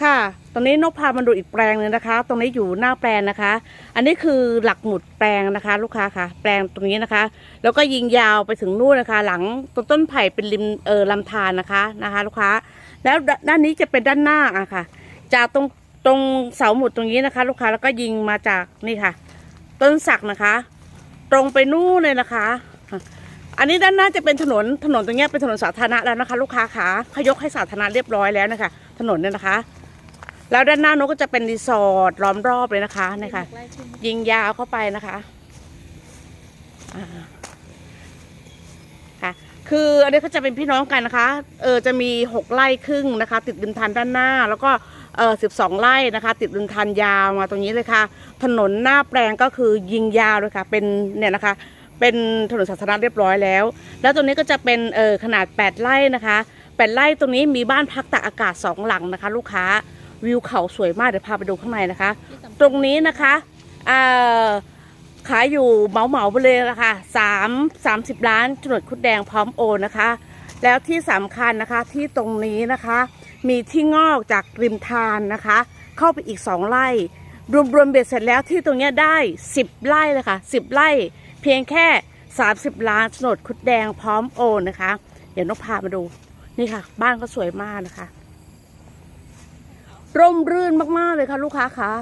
ค่ะตอนนี้นกพามาดูอีกแปลงหนึงนะคะ ตรงนี้อยู่หน้าแปลงนะคะ อันนี้คือหลักหมุดแปลงนะคะ ลูกค้าค่ะ แปลงตรงนี้นะคะ แล้วก็ยิงยาวไปถึงนู่นนะคะ หลังต้นต้นไผ่เป็นริมเออลำธารนะคะนะคะ ลูกค้า แล้วด้านนี้จะเป็นด้านหน้าอะค่ะ จากตรงตรงเสาหมุดตรงนี้นะคะ ลูกค้าแล้วก็ยิงมาจากนี่ค่ะ ต้นสักนะคะ ตรงไปนู่นเลยนะคะ อันนี้ด้านหน้าจะเป็นถนนถนนตรงนี้เป็นถนนสาธารณะแล้วนะคะ ลูกค้าขาเขายกให้สาธารณะเรียบร้อยแล้วนะคะ ถนนเนี่ยนะคะ แล้วด้านหน้านกก็จะเป็นรีสอร์ทล้อมรอบเลยนะคะนี่ค่ะ ยิงยาวเข้าไปนะคะอ่าค่ะ คืออันนี้เขาจะเป็นพี่น้องกันนะคะ เออจะมีหกไร่ครึ่งนะคะ ติดริมทานด้านหน้า แล้วก็เออสิบสองไร่นะคะ ติดริมทานยาวมาตรงนี้เลยค่ะ ถนนหน้าแปลงก็คือยิงยาวเลยค่ะ เป็นเนี่ยนะคะ เป็นถนนสาธารณะเรียบร้อยแล้ว แล้วตรงนี้ก็จะเป็นเออขนาด8ไร่นะคะ8ไร่ตรงนี้มีบ้านพักตากอากาศสองหลังนะคะ ลูกค้า วิวเขาสวยมากเดี๋ยวพาไปดูข้างในนะคะ ตรงนี้นะคะขายอยู่เหมาเหมาไปเลยนะคะสามสามสิบล้านโฉนดคุดแดงพร้อมโอนนะคะ แล้วที่สำคัญนะคะที่ตรงนี้นะคะ มีที่งอกจากริมทานนะคะ เข้าไปอีกสองไร่ รวมๆเบ็ดเสร็จแล้วที่ตรงนี้ได้สิบไร่เลยค่ะสิบไร่เพียงแค่30ล้านโฉนดคุดแดงพร้อมโอนนะคะ เดี๋ยวนกพามาดูนี่ค่ะ บ้านก็สวยมากนะคะ ร่มรื่นมากๆเลยค่ะลูกค้าคะ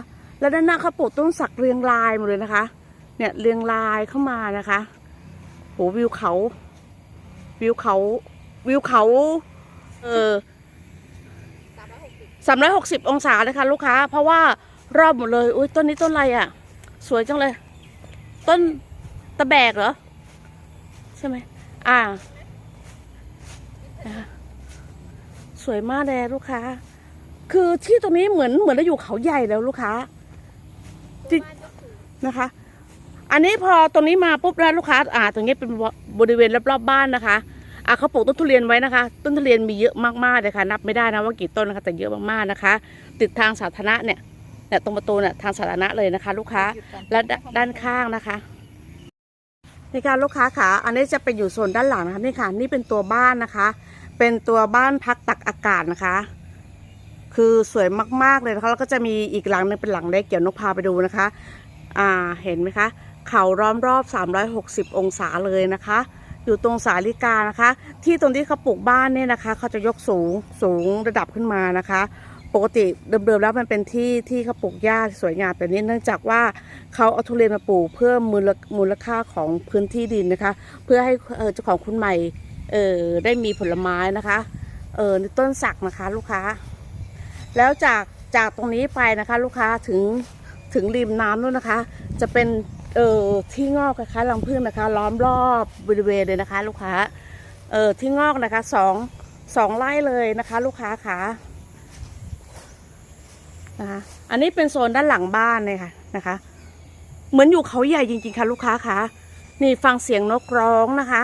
แล้วด้านหน้าเขาปลูกต้นสักเรียงรายหมดเลยนะคะ เนี่ยเรียงรายเข้ามานะคะโหวิวเขา วิวเขาวิวเขาเออสามร้อยหกสิบองศาเลยค่ะลูกค้า เพราะว่ารอบหมดเลยอุ้ยต้นนี้ต้นอะไรอะ สวยจังเลย ต้นตะแบกเหรอ ใช่ไหมอ่านะคะสวยมากเลยลูกค้า คือที่ตรงนี้เหมือนเหมือนเราอยู่เขาใหญ่แล้วลูกค้าจริงนะคะ อันนี้พอตรงนี้มาปุ๊บนะลูกค้า อ่า ตรงนี้เป็นบริเวณรอบๆบ้านนะคะ อะเขาปลูกต้นทุเรียนไว้นะคะ ต้นทุเรียนมีเยอะมากๆเลยค่ะ นับไม่ได้นะว่ากี่ต้นนะคะ แต่เยอะมากๆนะคะ ติดทางสาธารณะเนี่ยเนี่ยตรงประตูเนี่ยทางสาธารณะเลยนะคะ ลูกค้า และด้านด้านข้างนะคะนี่ค่ะลูกค้าค่ะอันนี้จะเป็นอยู่โซนด้านหลังนะคะนี่ค่ะ นี่เป็นตัวบ้านนะคะ เป็นตัวบ้านพักตักอากาศนะคะ คือสวยมากๆเลยนะคะแล้วก็จะมีอีกหลังหนึงเป็นหลังเล็กเดี๋ยวนกพาไปดูนะคะ อ่าเห็นไหมคะ เขาล้อมรอบ 360 องศาเลยนะคะ อยู่ตรงสาลิกานะคะ ที่ตรงที่เขาปลูกบ้านเนี่ยนะคะเขาจะยกสูงสูงระดับขึ้นมานะคะ ปกติเดิมๆแล้วมันเป็นที่ที่เขาปลูกหญ้าสวยงามแต่นี้เนื่องจากว่าเขาเอาทุเรียนมาปลูกเพื่อมูลมูลค่าของพื้นที่ดินนะคะ เพื่อให้เจ้าของคุณใหม่เออได้มีผลไม้นะคะเออต้นสักนะคะลูกค้า แล้วจากจากตรงนี้ไปนะคะ ลูกค้าถึงถึงริมน้ำนู่นนะคะ จะเป็นเอ่อที่งอกนะคะรังผึ้งนะคะ ล้อมรอบบริเวณเลยนะคะ ลูกค้าเอ่อที่งอกนะคะสองสองไร่เลยนะคะ ลูกค้าค่ะนะคะ อันนี้เป็นโซนด้านหลังบ้านเลยค่ะนะคะ เหมือนอยู่เขาใหญ่จริงๆค่ะ ลูกค้าค่ะนี่ฟังเสียงนกร้องนะคะ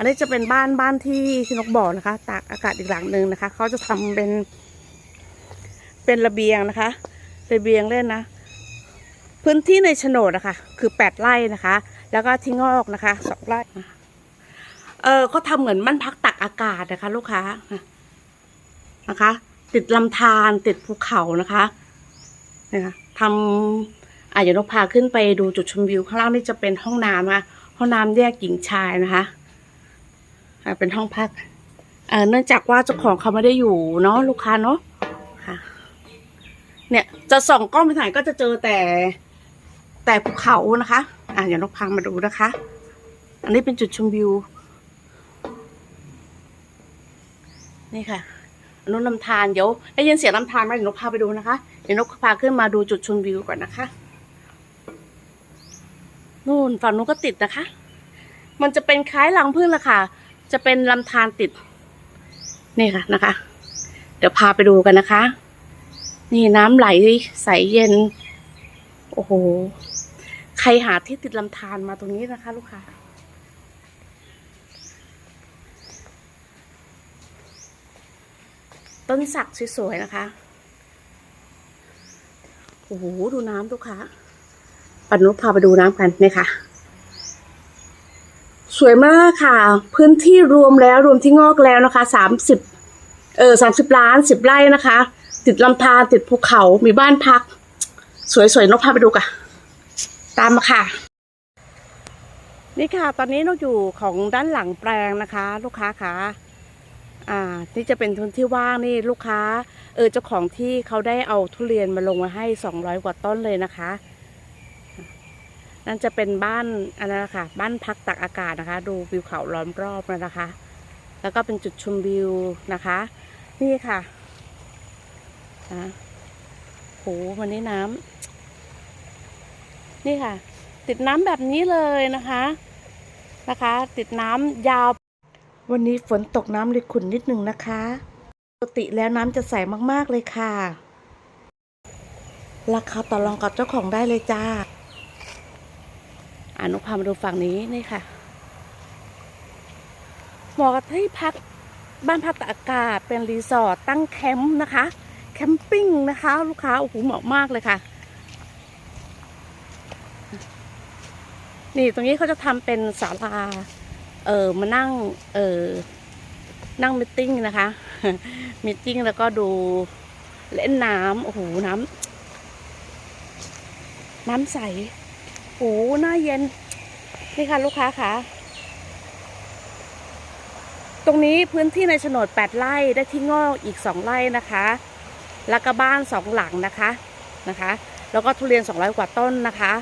อันนี้จะเป็นบ้านบ้านที่ที่นกบอกนะคะ ตากอากาศอีกหลังหนึ่งนะคะเขาจะทำเป็น เป็นระเบียงนะคะระเบียงเล่นนะ พื้นที่ในโฉนดนะคะ คือแปดไร่นะคะ แล้วก็ที่งอกนะคะสองไร่เออเขาทำเหมือนบ้านพักตักอากาศนะคะ ลูกค้านะคะ ติดลำธารติดภูเขานะคะนะคะทำอะเดี๋ยวนกพาขึ้นไปดูจุดชมวิวข้างล่างนี่จะเป็นห้องน้ำนะคะห้องน้ำแยกหญิงชายนะคะ เป็นห้องพักเนื่องจากว่าเจ้าของเขาไม่ได้อยู่เนาะลูกค้าเนาะค่ะ เนี่ยจะส่องกล้องไปไหนก็จะเจอแต่ แต่ภูเขานะคะ อะเดี๋ยวนกพามาดูนะคะ อันนี้เป็นจุดชมวิว นี่ค่ะนนู้นลำธารเดี๋ยวได้ยินเสียงลำธารไหมเดี๋ยวนกพาไปดูนะคะเดี๋ยวนกพาขึ้นมาดูจุดชมวิวก่อนนะคะนู่นฝั่งนู้นก็ติดนะคะ มันจะเป็นคล้ายรังผึ้งละค่ะ จะเป็นลำธารติด นี่ค่ะนะคะ เดี๋ยวพาไปดูกันนะคะ นี่น้ำไหลใสเย็น โอ้โห ใครหาที่ติดลำธารมาตรงนี้นะคะ ลูกค้าต้นสักสวยๆนะคะโอ้โหดูน้ำลูกค้าปันนุพาไปดูน้ำกันเนี่ยค่ะ สวยมากค่ะ พื้นที่รวมแล้วรวมที่งอกแล้วนะคะสามสิบเออสามสิบล้านสิบไร่นะคะ ติดลำธารติดภูเขามีบ้านพัก สวยๆนกพาไปดูกันตามมาค่ะ นี่ค่ะ ตอนนี้นกอยู่ของด้านหลังแปลงนะคะ ลูกค้าคะอ่านี่จะเป็นทุนที่ว่างนี่ลูกค้า เออเจ้าของที่เขาได้เอาทุเรียนมาลงมาให้สองร้อยกว่าต้นเลยนะคะ นั่นจะเป็นบ้านอันนั้นนะคะบ้านพักตักอากาศนะคะ ดูวิวเขาล้อมรอบนะคะ แล้วก็เป็นจุดชมวิวนะคะ นี่ค่ะนะโหวันนี้น้ำนี่ค่ะ ติดน้ำแบบนี้เลยนะคะนะคะ ติดน้ำยาว วันนี้ฝนตกน้ำเลยขุ่นนิดนึงนะคะปกติแล้วน้ำจะใสมากๆเลยค่ะ ราคาต่อรองกับเจ้าของได้เลยจ้า อานุพามาดูฝั่งนี้นี่ค่ะเหมาะกับที่พักบ้านพักตากอากาศเป็นรีสอร์ทตั้งแคมป์นะคะ แคมปิ้งนะคะ ลูกค้าโอ้โหเหมาะมากเลยค่ะ นี่ตรงนี้เขาจะทำเป็นศาลาเออมานั่งเออนั่งมิทติ้งนะคะมิทติ้งแล้วก็ดูเล่นน้ำโอ้โหน้ำน้ำใส โอ้หน่าเย็น นี่ค่ะลูกค้าค่ะ ตรงนี้พื้นที่ในโฉนด8ไร่ได้ที่งอกอีก2ไร่นะคะ แล้วก็บ้าน2หลังนะคะนะคะ แล้วก็ทุเรียน200กว่าต้นนะคะ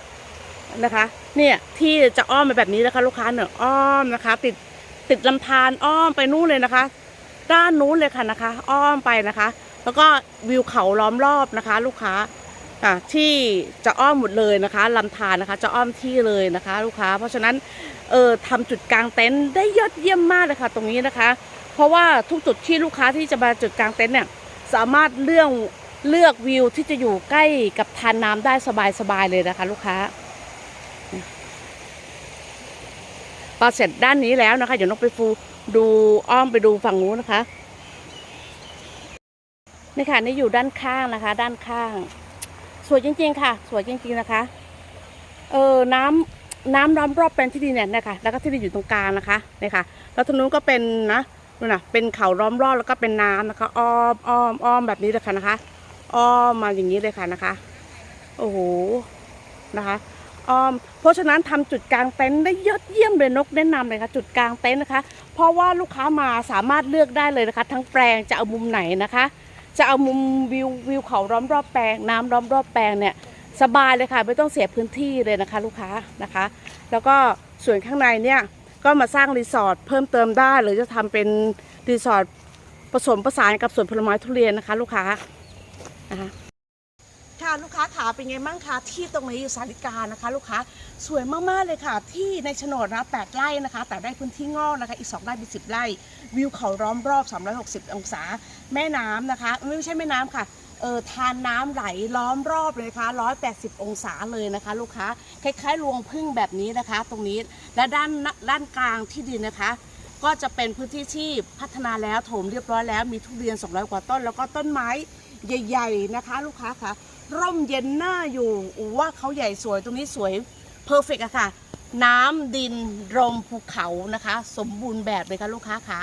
นะคะ เนี่ยที่จะอ้อมไปแบบนี้นะคะ ลูกค้าเนอะอ้อมนะคะ ติดติดลำธารอ้อมไปนู่นเลยนะคะ ด้านนู้นเลยค่ะนะคะ อ้อมไปนะคะ แล้วก็วิวเขาล้อมรอบนะคะ ลูกค้า อะที่จะอ้อมหมดเลยนะคะลำธารนะคะ จะอ้อมที่เลยนะคะ ลูกค้า เพราะฉะนั้นเออทำจุดกลางเต็นท์ได้ยอดเยี่ยมมากเลยค่ะ ตรงนี้นะคะ เพราะว่าทุกจุดที่ลูกค้าที่จะมาจุดกลางเต็นท์เนี่ยสามารถเลือกเลือกวิวที่จะอยู่ใกล้กับทานน้ำได้สบายๆเลยนะคะ ลูกค้าพอเสร็จด้านนี้แล้วนะคะเดี๋ยวนกไปฟูดูอ้อมไปดูฝั่งนู้นนะคะนี่ค่ะนี่อยู่ด้านข้างนะคะ ด้านข้าง สวยจริง ๆ ค่ะ สวยจริง ๆ นะคะ เออน้ำน้ำล้อมรอบเป็นที่ดินเนี่ยนะคะแล้วก็ที่ดินอยู่ตรงกลางนะคะเนี่ยค่ะ แล้วทางนู้นก็เป็นนะนู่นน่ะเป็นเขาล้อมรอบแล้วก็เป็นน้ำนะคะ อ้อมอ้อมอ้อมแบบนี้เลยค่ะนะคะ อ้อมมาอย่างนี้เลยค่ะนะคะ โอ้โหนะคะอ้อมเพราะฉะนั้นทำจุดกลางเต็นท์ได้ยอดเยี่ยมเลยนกแนะนำเลยค่ะจุดกลางเต็นท์นะคะ เพราะว่าลูกค้ามาสามารถเลือกได้เลยนะคะ ทั้งแปลงจะเอามุมไหนนะคะ จะเอามุมวิววิวเขาล้อมรอบแปลงน้ำล้อมรอบแปลงเนี่ยสบายเลยค่ะ ไม่ต้องเสียพื้นที่เลยนะคะ ลูกค้านะคะ แล้วก็ส่วนข้างในเนี่ยก็มาสร้างรีสอร์ทเพิ่มเติมได้ หรือจะทำเป็นรีสอร์ทผสมผสานกับสวนผลไม้ทุเรียนนะคะ ลูกค้านะคะ ค่ะลูกค้าขาเป็นไงบ้างคะที่ตรงนี้อยู่สาริกานะคะ ลูกค้าสวยมากๆเลยค่ะ ที่ในโฉนดนะ8ไร่นะคะ แต่ได้พื้นที่งอกนะคะ อีก2ไร่เป็น10ไร่วิวเขาล้อมรอบ 360 องศา แม่น้ำนะคะ ไม่ใช่แม่น้ำค่ะเออทานน้ำไหลล้อมรอบเลยนะคะ180 องศาเลยนะคะ ลูกค้า คล้ายๆรวงพึ่งแบบนี้นะคะ ตรงนี้ และด้านด้านกลางที่ดินนะคะ ก็จะเป็นพื้นที่ที่พัฒนาแล้วโถมเรียบร้อยแล้ว มีทุเรียน 200 กว่าต้น แล้วก็ต้นไม้ใหญ่ ๆ นะคะ ลูกค้าค่ะ ร่มเย็นหน้าอยู่อู้ว่าเขาใหญ่สวยตรงนี้สวยเพอร์เฟกอะค่ะ น้ำดินลมภูเขานะคะ สมบูรณ์แบบเลยค่ะลูกค้าขา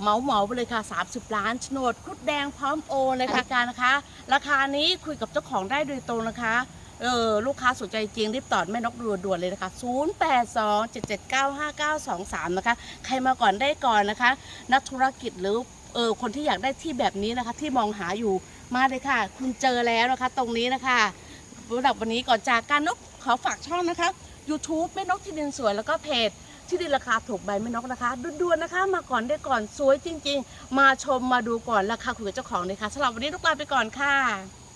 เหมาเหมาๆไปเลยค่ะ 30 ล้านโฉนดคุดแดงพร้อมโอนเลยค่ะการนะคะ ราคานี้คุยกับเจ้าของได้โดยตรงนะคะเออลูกค้าสนใจจริงรีบตอดแม่นกด่วนเลยนะคะ 0827795923 นะคะ ใครมาก่อนได้ก่อนนะคะ นักธุรกิจหรือเออคนที่อยากได้ที่แบบนี้นะคะ ที่มองหาอยู่ มาเลยค่ะ คุณเจอแล้วนะคะ ตรงนี้นะคะสำหรับวันนี้ก่อนจากการนกขอฝากช่องนะคะ YouTube แม่นกที่ดินสวยแล้วก็เพจที่ดินราคาถูกใบแม่นกนะคะด่วนๆนะคะ มาก่อนได้ก่อนสวยจริง ๆ มาชมมาดูก่อนราคาคุยกับเจ้าของเลยค่ะสำหรับวันนี้ลูกลาไปก่อนค่ะ